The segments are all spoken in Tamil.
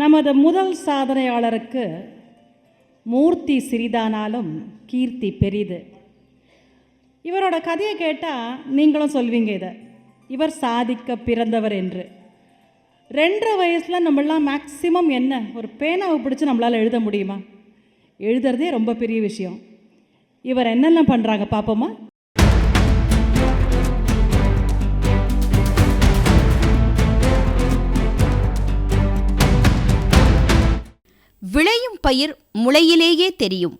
நமது முதல் சாதனையாளருக்கு மூர்த்தி சிறிதானாலும் கீர்த்தி பெரிது. இவரோட கதையை கேட்டால் நீங்களும் சொல்வீங்க இதை. இவர் சாதிக்க பிறந்தவர் என்று. ரெண்டரை வயசில் நம்மளாம் மேக்சிமம் என்ன? ஒரு பேனாவை பிடிச்சி நம்மளால் எழுத முடியுமா? எழுதுறதே ரொம்ப பெரிய விஷயம். இவர் என்னென்ன பண்ணுறாங்க பார்ப்போமா பயிர் முளையிலேயே தெரியும்.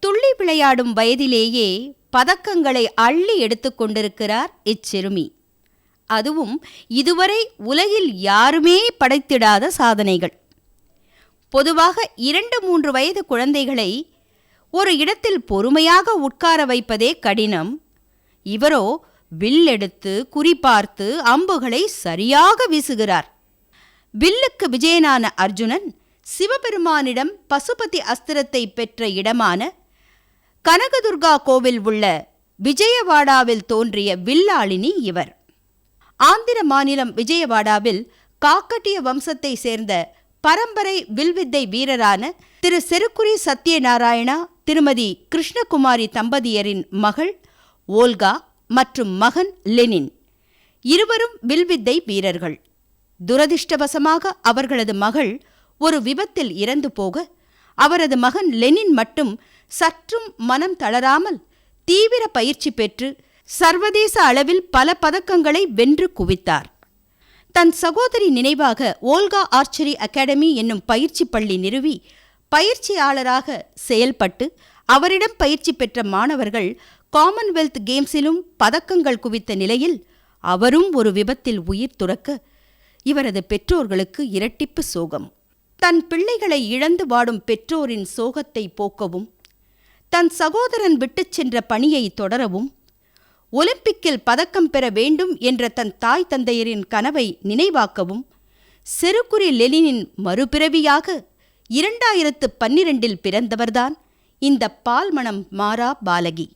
துள்ளி விளையாடும் வயதிலேயே பதக்கங்களை அள்ளி எடுத்துக் கொண்டிருக்கிறார் இச்சிறுமி. அதுவும் இதுவரை உலகில் யாருமே படைத்திடாத சாதனைகள். பொதுவாக இரண்டு மூன்று வயது குழந்தைகளை ஒரு இடத்தில் பொறுமையாக உட்கார வைப்பதே கடினம். இவரோ வில்லெடுத்து குறிப்பார்த்து அம்புகளை சரியாக வீசுகிறார். வில்லுக்கு விஜயனான அர்ஜுனன் சிவபெருமானிடம் பசுபதி அஸ்திரத்தை பெற்ற இடமான கனகதுர்கா கோவில் உள்ள விஜயவாடாவில் தோன்றிய வில்லாளினி இவர். ஆந்திர மாநிலம் விஜயவாடாவில் காக்கட்டிய வம்சத்தை சேர்ந்த பரம்பரை வில்வித்தை வீரரான திரு செருக்குரி சத்யநாராயணா திருமதி கிருஷ்ணகுமாரி தம்பதியரின் மகள் ஓல்கா மற்றும் மகன் லெனின். இருவரும் வில்வித்தை வீரர்கள். துரதிர்ஷ்டவசமாக அவர்களது மகள் ஒரு விபத்தில் இறந்து போக அவரது மகன் லெனின் மட்டும் சற்றும் மனம் தளராமல் தீவிர பயிற்சி பெற்று சர்வதேச அளவில் பல பதக்கங்களை வென்று குவித்தார். தன் சகோதரி நினைவாக ஓல்கா ஆர்ச்சரி அகாடமி என்னும் பயிற்சி பள்ளி நிறுவி பயிற்சியாளராக செயல்பட்டு அவரிடம் பயிற்சி பெற்ற மாணவர்கள் காமன்வெல்த் கேம்ஸிலும் பதக்கங்கள் குவித்த நிலையில் அவரும் ஒரு விபத்தில் உயிர் துறக்க இவரது பெற்றோர்களுக்கு இரட்டிப்பு சோகம். தன் பிள்ளைகளை இழந்து வாடும் பெற்றோரின் சோகத்தை போக்கவும் தன் சகோதரன் விட்டுச் சென்ற பணியை தொடரவும் ஒலிம்பிக்கில் பதக்கம் பெற வேண்டும் என்ற தன் தாய் தந்தையரின் கனவை நினைவாக்கவும் செருக்குறி லெனினின் மறுபிறவியாக இரண்டாயிரத்து பன்னிரண்டில் பிறந்தவர்தான் இந்த பால்மணம் மாறா பாலகி.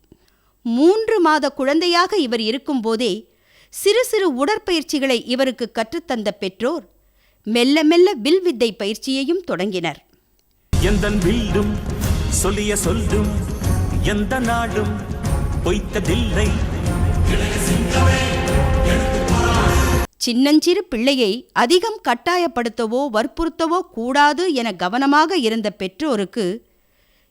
மூன்று மாத குழந்தையாக இவர் இருக்கும்போதே சிறு சிறு உடற்பயிற்சிகளை இவருக்கு கற்றுத்தந்த பெற்றோர் மெல்ல மெல்ல வில்வித்தை பயிற்சியையும் தொடங்கினர். வீடும் சொல்லிய சொல்லும் எந்த நாடும் பொய்த்ததில்லை. சின்னஞ்சிறு பிள்ளையை அதிகம் கட்டாயப்படுத்தவோ வற்புறுத்தவோ கூடாது என கவனமாக இருந்த பெற்றோருக்கு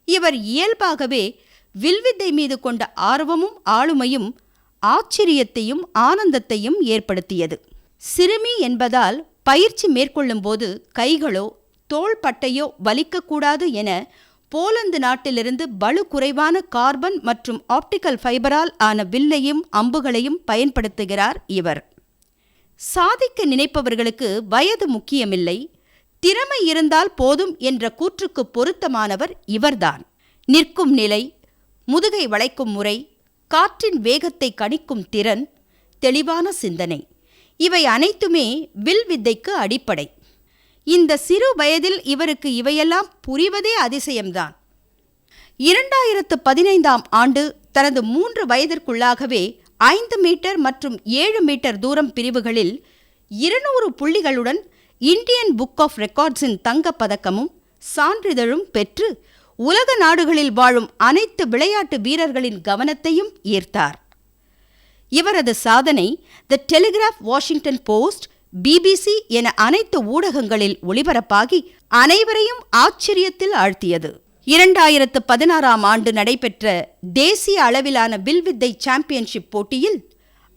இவர் இயல்பாகவே வில்வித்தை மீது கொண்ட ஆர்வமும் ஆளுமையும் ஆச்சரியத்தையும் ஆனந்தத்தையும் ஏற்படுத்தியது. சிறுமி என்பதால் பயிற்சி மேற்கொள்ளும்போது கைகளோ தோள்பட்டையோ வலிக்கக்கூடாது என போலந்து நாட்டிலிருந்து பலு குறைவான கார்பன் மற்றும் ஆப்டிக்கல் ஃபைபரால் ஆன வில்லையும் அம்புகளையும் பயன்படுத்துகிறார் இவர். சாதிக்க நினைப்பவர்களுக்கு வயது முக்கியமில்லை திறமை இருந்தால் போதும் என்ற கூற்றுக்கு பொருத்தமானவர் இவர்தான். நிற்கும் நிலை முதுகை வளைக்கும் முறை காற்றின் வேகத்தை கணிக்கும் திறன் தெளிவான சிந்தனை. இவை அனைத்துமே வில் வித்தைக்கு அடிப்படை. இந்த சிறு வயதில் இவருக்கு இவையெல்லாம் புரிவதே அதிசயம்தான். இரண்டாயிரத்து பதினைந்தாம் ஆண்டு தனது மூன்று வயதிற்குள்ளாகவே ஐந்து மீட்டர் மற்றும் ஏழு மீட்டர் தூரம் பிரிவுகளில் இருநூறு புள்ளிகளுடன் இந்தியன் புக் ஆஃப் ரெக்கார்ட்ஸின் தங்கப் பதக்கமும் சான்றிதழும் பெற்று உலக நாடுகளில் வாழும் அனைத்து விளையாட்டு வீரர்களின் கவனத்தையும் ஈர்த்தார். இவரது சாதனை the Telegraph Washington Post BBC என அனைத்து ஊடகங்களில் ஒளிபரப்பாகி அனைவரையும் ஆச்சரியத்தில் ஆழ்த்தியது. இரண்டாயிரத்து பதினாறாம் ஆண்டு நடைபெற்ற தேசிய அளவிலான வில்வித்தை சாம்பியன்ஷிப் போட்டியில்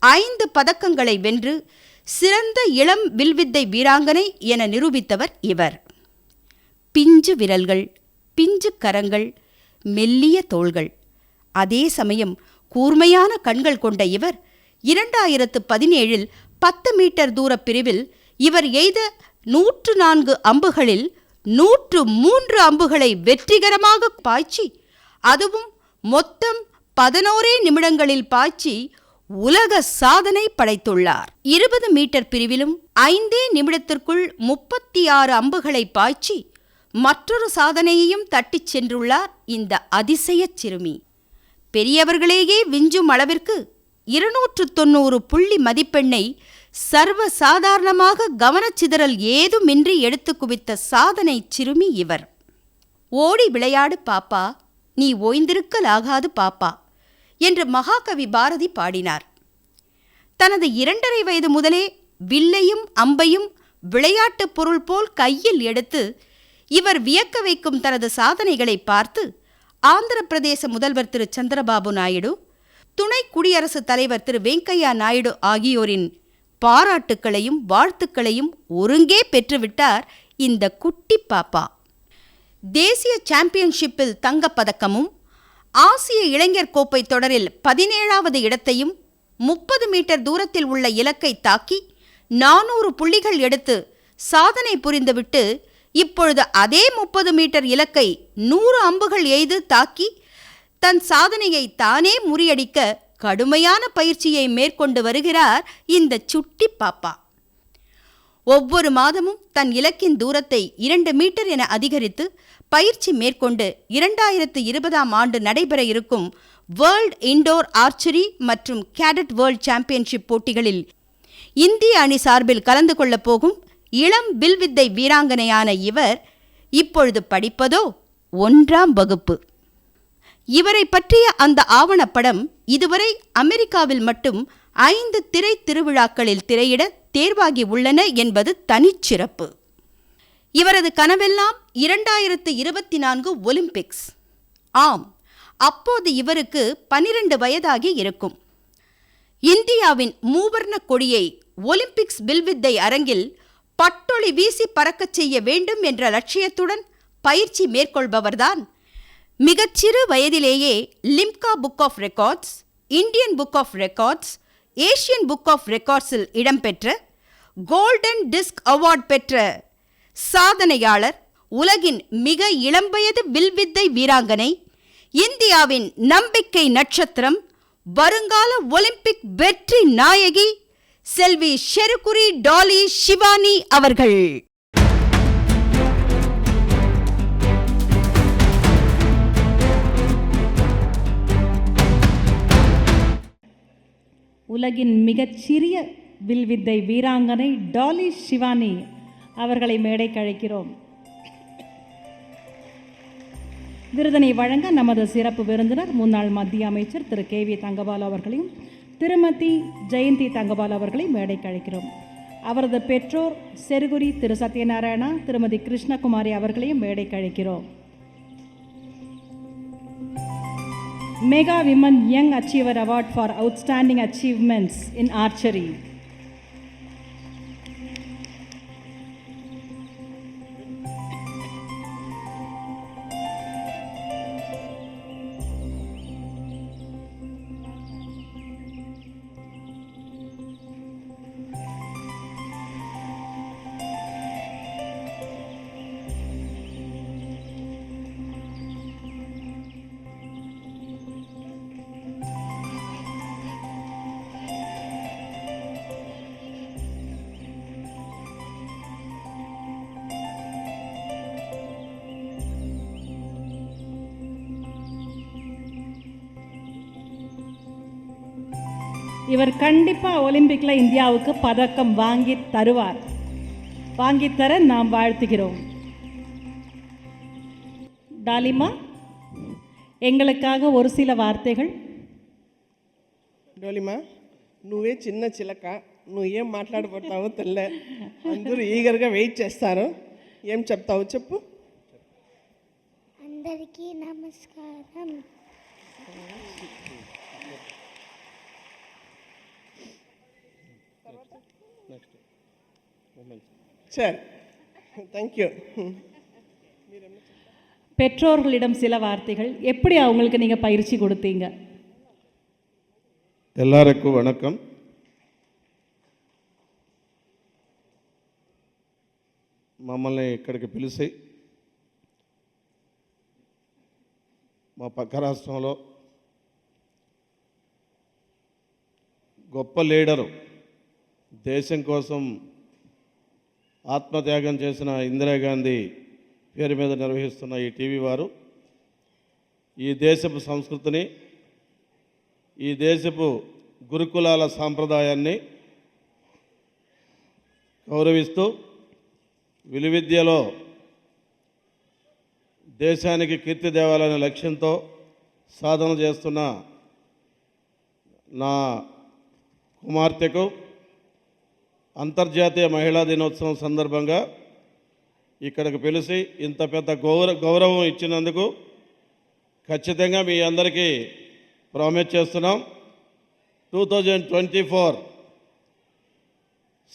ஐந்து பதக்கங்களை வென்று சிறந்த இளம் வில்வித்தை வீராங்கனை என நிரூபித்தவர் இவர். பிஞ்சு விரல்கள் பிஞ்சு கரங்கள் மெல்லிய தோள்கள். அதே சமயம் கூர்மையான கண்கள் கொண்ட இவர் இரண்டாயிரத்து பதினேழில் பத்து மீட்டர் தூர பிரிவில் இவர் எய்த நூற்று நான்கு அம்புகளில் நூற்று மூன்று அம்புகளை வெற்றிகரமாக பாய்ச்சி அதுவும் மொத்தம் பதினோரே நிமிடங்களில் பாய்ச்சி உலக சாதனை படைத்துள்ளார். இருபது மீட்டர் பிரிவிலும் ஐந்தே நிமிடத்திற்குள் முப்பத்தி ஆறு அம்புகளை பாய்ச்சி மற்றொரு சாதனையையும் தட்டிச் சென்றுள்ளார் இந்த அதிசயச் சிறுமி. பெரியவர்களேயே விஞ்சும் அளவிற்கு இருநூற்று தொண்ணூறு புள்ளி மதிப்பெண்ணை சர்வ சாதாரணமாக கவனச்சிதறல் ஏதுமின்றி எடுத்து குவித்த சாதனை சிறுமி இவர். ஓடி விளையாடு பாப்பா நீ ஓய்ந்திருக்கலாகாது பாப்பா என்று மகாகவி பாரதி பாடினார். தனது இரண்டரை வயது முதலே வில்லையும் அம்பையும் விளையாட்டுப் பொருள் போல் கையில் எடுத்து இவர் வியக்க வைக்கும் தனது சாதனைகளை பார்த்து ஆந்திர பிரதேச முதல்வர் திரு. சந்திரபாபு நாயுடு துணை குடியரசுத் தலைவர் திரு வெங்கையா நாயுடு ஆகியோரின் பாராட்டுக்களையும் வாழ்த்துக்களையும் ஒருங்கே பெற்றுவிட்டார் இந்த குட்டி பாப்பா. தேசிய சாம்பியன்ஷிப்பில் தங்கப்பதக்கமும் ஆசிய இளைஞர் கோப்பை தொடரில் பதினேழாவது இடத்தையும் முப்பது மீட்டர் தூரத்தில் உள்ள இலக்கை தாக்கி நானூறு புள்ளிகள் எடுத்து சாதனை புரிந்துவிட்டு இப்பொழுது அதே முப்பது மீட்டர் இலக்கை நூறு அம்புகள் எய்து தாக்கி தன் சாதனையை தானே முறியடிக்க கடுமையான பயிற்சியை மேற்கொண்டு வருகிறார் இந்த சுட்டி பாப்பா. ஒவ்வொரு மாதமும் தன் இலக்கின் தூரத்தை இரண்டு மீட்டர் என அதிகரித்து பயிற்சி மேற்கொண்டு இரண்டாயிரத்து இருபதாம் ஆண்டு நடைபெற இருக்கும் வேர்ல்ட் இண்டோர் ஆர்ச்சரி மற்றும் கேடட் வேர்ல்ட் சாம்பியன்ஷிப் போட்டிகளில் இந்திய அணி சார்பில் கலந்து கொள்ளப் போகும் இளம் வில்வித்தை வீராங்கனையான இவர் இப்பொழுது படிப்பதோ ஒன்றாம் வகுப்பு. இவரை பற்றிய அந்த ஆவணப்படம் இதுவரை அமெரிக்காவில் மட்டும் ஐந்து திரை திருவிழாக்களில் திரையிட தேர்வாகி உள்ளன என்பது தனிச்சிறப்பு. இவரது கனவெல்லாம் இரண்டாயிரத்து இருபத்தி நான்கு ஒலிம்பிக்ஸ். ஆம் அப்போது இவருக்கு பனிரெண்டு வயதாகி இருக்கும். இந்தியாவின் மூவர்ண கொடியை ஒலிம்பிக்ஸ் வில்வித்தை அரங்கில் பட்டொளி வீசி பறக்கச் செய்ய வேண்டும் என்ற லட்சியத்துடன் பயிற்சி மேற்கொள்பவர்தான் மிகச்சிறு வயதிலேயே Limca book of records Indian book of records Asian book of ரெக்கார்ட்ஸில் இடம்பெற்ற கோல்டன் டிஸ்க் அவார்ட் பெற்ற சாதனையாளர் உலகின் மிக இளம்பயது வில்வித்தை வீராங்கனை இந்தியாவின் நம்பிக்கை நட்சத்திரம் வருங்கால ஒலிம்பிக் வெற்றி நாயகி செல்வி ஷெருகுரி டாலி ஷிவானி அவர்கள். உலகின் மிகச்சிறிய வில்வித்தை வீராங்கனை டாலி ஷிவானி அவர்களை மேடைக்கு அழைக்கிறோம். விருதனை வழங்க நமது சிறப்பு விருந்தினர் முன்னாள் மத்திய அமைச்சர் திரு. கே. வி. தங்கபால் அவர்களையும் திருமதி ஜெயந்தி தங்கபால் அவர்களை மேடைக்கு அழைக்கிறோம். அவரது பெற்றோர் செருகுரி திரு. சத்யநாராயணா திருமதி கிருஷ்ணகுமாரி அவர்களையும் மேடைக்கு அழைக்கிறோம். Mega Women Young Achiever Award for Outstanding Achievements in Archery. இவர் கண்டிப்பாக ஒலிம்பிக்கில் இந்தியாவுக்கு பதக்கம் வாங்கி தருவார். வாங்கித்தர நாம் வாழ்த்துகிறோம். டாலிமா எங்களுக்காக ஒரு சில వార్తెగల్ డోలిమా నువ్వే చిన్న చిలక నువ్వు ఏం మాట్లాడబోతావో தெரில. అందరూ ఈగర్గా வெயிட் చేస్తారు ఏం చెప్తావు చెప్పు అందరికీ నమస్కారం சரி தேங்க்யூ பெற்றோர்களிடம் சில வார்த்தைகள் எப்படி அவங்களுக்கு நீங்கள் பயிற்சி கொடுத்தீங்க எல்லாருக்கும் வணக்கம் మమ్మల్ని ఇక్కడికి పిలిచి మా పక్క రాష్ట్రంలో గొప్ప లీడరు దేశం కోసం ఆత్మత్యాగం చేసిన ఇందిరాగాంధీ పేరు మీద నిర్వహిస్తున్న ఈ టీవీ వారు ఈ దేశపు సంస్కృతిని ఈ దేశపు గురుకులాల సాంప్రదాయాన్ని గౌరవిస్తూ విలువిద్యలో దేశానికి కీర్తి దేవాలనే లక్ష్యంతో సాధన చేస్తున్న నా కుమార్తెకు అంతర్జాతీయ మహిళా దినోత్సవం సందర్భంగా ఇక్కడికి పిలిచి ఇంత పెద్ద గౌర గౌరవం ఇచ్చినందుకు ఖచ్చితంగా మీ అందరికీ ప్రామిస్ చేస్తున్నాం. Two thousand twenty four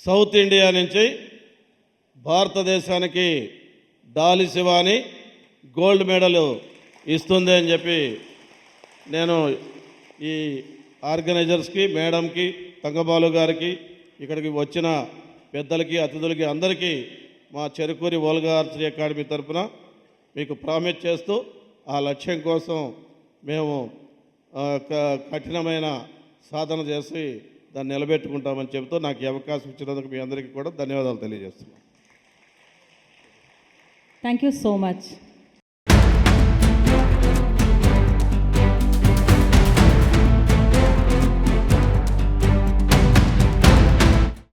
south India నుంచి భారతదేశానికి డాలి శివాని గోల్డ్ మెడల్ ఇస్తుంది అని చెప్పి నేను ఈ ఆర్గనైజర్స్కి మేడంకి తంగబాలు గారికి ఇక్కడికి వచ్చిన పెద్దలకి అతిథులకి అందరికీ మా చెరుకూరి ఓల్గా ఆర్చరీ అకాడమీ తరపున మీకు ప్రామిస్ చేస్తూ ఆ లక్ష్యం కోసం మేము కఠినమైన సాధన చేసి దాన్ని నిలబెట్టుకుంటామని చెబుతూ నాకు అవకాశం ఇచ్చినందుకు మీ అందరికీ కూడా ధన్యవాదాలు తెలియజేస్తున్నాను థ్యాంక్ యూ సో మచ్